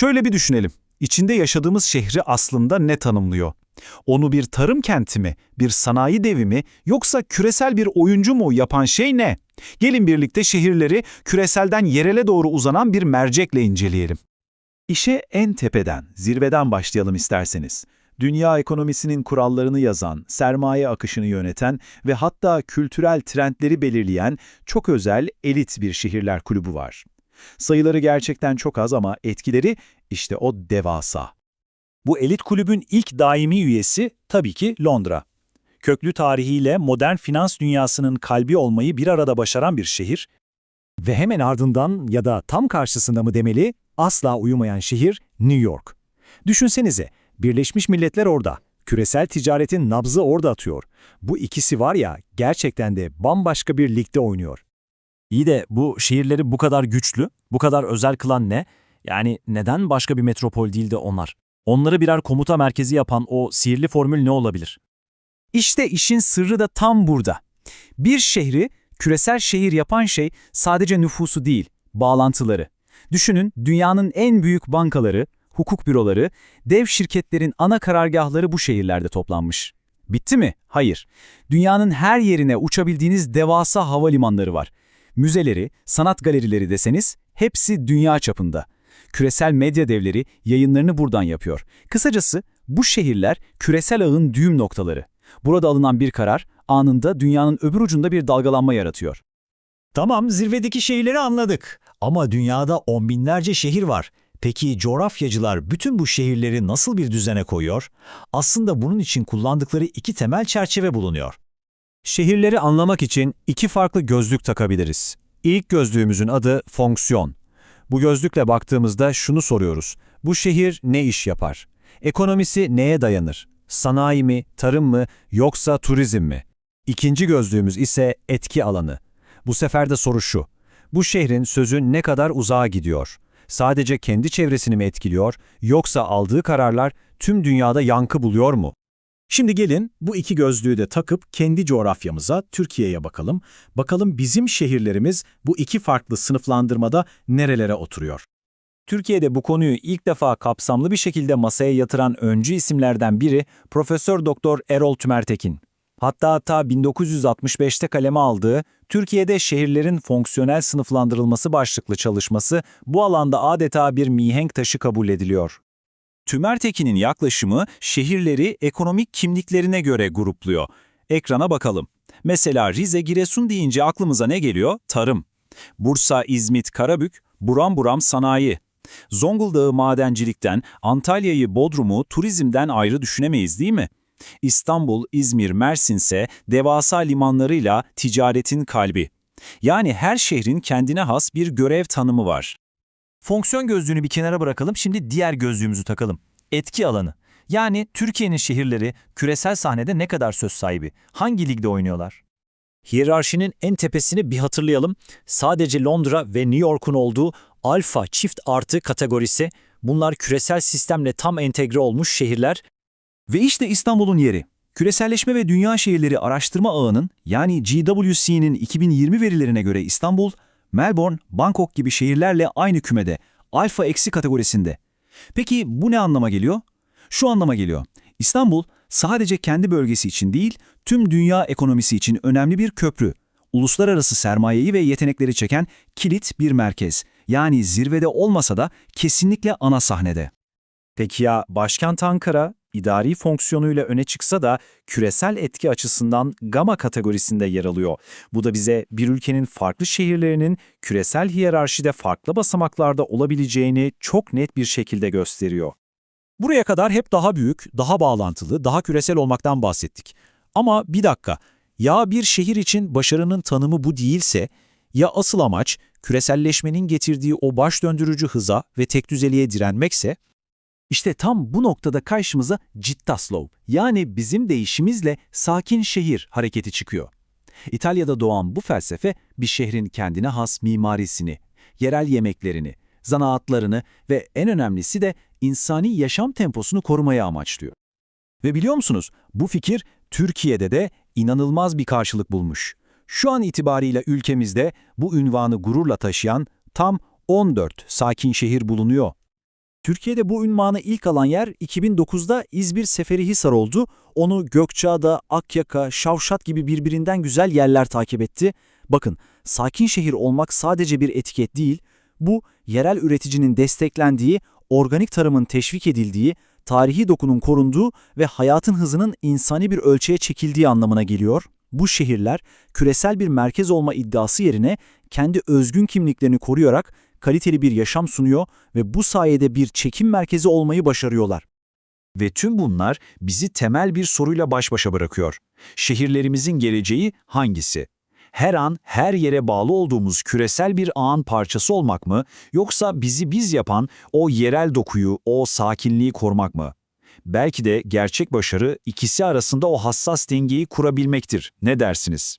Şöyle bir düşünelim. İçinde yaşadığımız şehri aslında ne tanımlıyor? Onu bir tarım kenti mi, bir sanayi devi mi, yoksa küresel bir oyuncu mu yapan şey ne? Gelin birlikte şehirleri küreselden yerele doğru uzanan bir mercekle inceleyelim. İşe en tepeden, zirveden başlayalım isterseniz. Dünya ekonomisinin kurallarını yazan, sermaye akışını yöneten ve hatta kültürel trendleri belirleyen çok özel elit bir şehirler kulübü var. Sayıları gerçekten çok az ama etkileri işte o devasa. Bu elit kulübün ilk daimi üyesi tabii ki Londra. Köklü tarihiyle modern finans dünyasının kalbi olmayı bir arada başaran bir şehir Ve hemen ardından ya da tam karşısında mı demeli, asla uyumayan şehir New York. Düşünsenize, Birleşmiş Milletler orada. Küresel ticaretin nabzı orada atıyor. Bu ikisi var ya, gerçekten de bambaşka bir ligde oynuyor. İyi de bu şehirleri bu kadar güçlü, bu kadar özel kılan ne? Yani neden başka bir metropol değil de onlar? Onları birer komuta merkezi yapan o sihirli formül ne olabilir? İşte işin sırrı da tam burada. Bir şehri küresel şehir yapan şey sadece nüfusu değil, bağlantıları. Düşünün dünyanın en büyük bankaları, hukuk büroları, dev şirketlerin ana karargahları bu şehirlerde toplanmış. Bitti mi? Hayır. Dünyanın her yerine uçabildiğiniz devasa havalimanları var. Müzeleri, sanat galerileri deseniz hepsi dünya çapında. Küresel medya devleri yayınlarını buradan yapıyor. Kısacası bu şehirler küresel ağın düğüm noktaları. Burada alınan bir karar anında dünyanın öbür ucunda bir dalgalanma yaratıyor. Tamam, zirvedeki şehirleri anladık. Ama dünyada on binlerce şehir var. Peki coğrafyacılar bütün bu şehirleri nasıl bir düzene koyuyor? Aslında bunun için kullandıkları iki temel çerçeve bulunuyor. Şehirleri anlamak için iki farklı gözlük takabiliriz. İlk gözlüğümüzün adı fonksiyon. Bu gözlükle baktığımızda şunu soruyoruz. Bu şehir ne iş yapar? Ekonomisi neye dayanır? Sanayi mi, tarım mı, yoksa turizm mi? İkinci gözlüğümüz ise etki alanı. Bu sefer de soru şu. Bu şehrin sözü ne kadar uzağa gidiyor? Sadece kendi çevresini mi etkiliyor, yoksa aldığı kararlar tüm dünyada yankı buluyor mu? Şimdi gelin bu iki gözlüğü de takıp kendi coğrafyamıza, Türkiye'ye bakalım. Bakalım bizim şehirlerimiz bu iki farklı sınıflandırmada nerelere oturuyor? Türkiye'de bu konuyu ilk defa kapsamlı bir şekilde masaya yatıran öncü isimlerden biri Profesör Doktor Erol Tümertekin. Hatta ta 1965'te kaleme aldığı Türkiye'de şehirlerin fonksiyonel sınıflandırılması başlıklı çalışması bu alanda adeta bir mihenk taşı kabul ediliyor. Tümertekin'in yaklaşımı şehirleri ekonomik kimliklerine göre grupluyor. Ekrana bakalım. Mesela Rize, Giresun deyince aklımıza ne geliyor? Tarım. Bursa, İzmit, Karabük, buram buram sanayi. Zonguldak'ı madencilikten, Antalya'yı, Bodrum'u turizmden ayrı düşünemeyiz değil mi? İstanbul, İzmir, Mersin ise devasa limanlarıyla ticaretin kalbi. Yani her şehrin kendine has bir görev tanımı var. Fonksiyon gözlüğünü bir kenara bırakalım, şimdi diğer gözlüğümüzü takalım. Etki alanı. Yani Türkiye'nin şehirleri küresel sahnede ne kadar söz sahibi? Hangi ligde oynuyorlar? Hiyerarşinin en tepesini bir hatırlayalım. Sadece Londra ve New York'un olduğu alfa çift artı kategorisi. Bunlar küresel sistemle tam entegre olmuş şehirler Ve işte İstanbul'un yeri. Küreselleşme ve Dünya Şehirleri Araştırma Ağı'nın yani GWC'nin 2020 verilerine göre İstanbul, Melbourne, Bangkok gibi şehirlerle aynı kümede, alfa eksi kategorisinde. Peki bu ne anlama geliyor? Şu anlama geliyor. İstanbul sadece kendi bölgesi için değil, tüm dünya ekonomisi için önemli bir köprü. Uluslararası sermayeyi ve yetenekleri çeken kilit bir merkez. Yani zirvede olmasa da kesinlikle ana sahnede. Peki ya başkent Ankara, idari fonksiyonuyla öne çıksa da küresel etki açısından gama kategorisinde yer alıyor. Bu da bize bir ülkenin farklı şehirlerinin küresel hiyerarşide farklı basamaklarda olabileceğini çok net bir şekilde gösteriyor. Buraya kadar hep daha büyük, daha bağlantılı, daha küresel olmaktan bahsettik. Ama bir dakika, ya bir şehir için başarının tanımı bu değilse, ya asıl amaç küreselleşmenin getirdiği o baş döndürücü hıza ve tekdüzeliğe direnmekse, İşte tam bu noktada karşımıza Cittaslov yani bizim deyişimizle sakin şehir hareketi çıkıyor. İtalya'da doğan bu felsefe bir şehrin kendine has mimarisini, yerel yemeklerini, zanaatlarını ve en önemlisi de insani yaşam temposunu korumaya amaçlıyor. Ve biliyor musunuz bu fikir Türkiye'de de inanılmaz bir karşılık bulmuş. Şu an itibariyle ülkemizde bu ünvanı gururla taşıyan tam 14 sakin şehir bulunuyor. Türkiye'de bu ünvanı ilk alan yer 2009'da İzmir Seferihisar oldu. Onu Gökçeada, Akyaka, Şavşat gibi birbirinden güzel yerler takip etti. Bakın, sakin şehir olmak sadece bir etiket değil, bu yerel üreticinin desteklendiği, organik tarımın teşvik edildiği, tarihi dokunun korunduğu ve hayatın hızının insani bir ölçüye çekildiği anlamına geliyor. Bu şehirler küresel bir merkez olma iddiası yerine kendi özgün kimliklerini koruyarak kaliteli bir yaşam sunuyor ve bu sayede bir çekim merkezi olmayı başarıyorlar. Ve tüm bunlar bizi temel bir soruyla baş başa bırakıyor. Şehirlerimizin geleceği hangisi? Her an her yere bağlı olduğumuz küresel bir ağın parçası olmak mı yoksa bizi biz yapan o yerel dokuyu, o sakinliği korumak mı? Belki de gerçek başarı ikisi arasında o hassas dengeyi kurabilmektir. Ne dersiniz?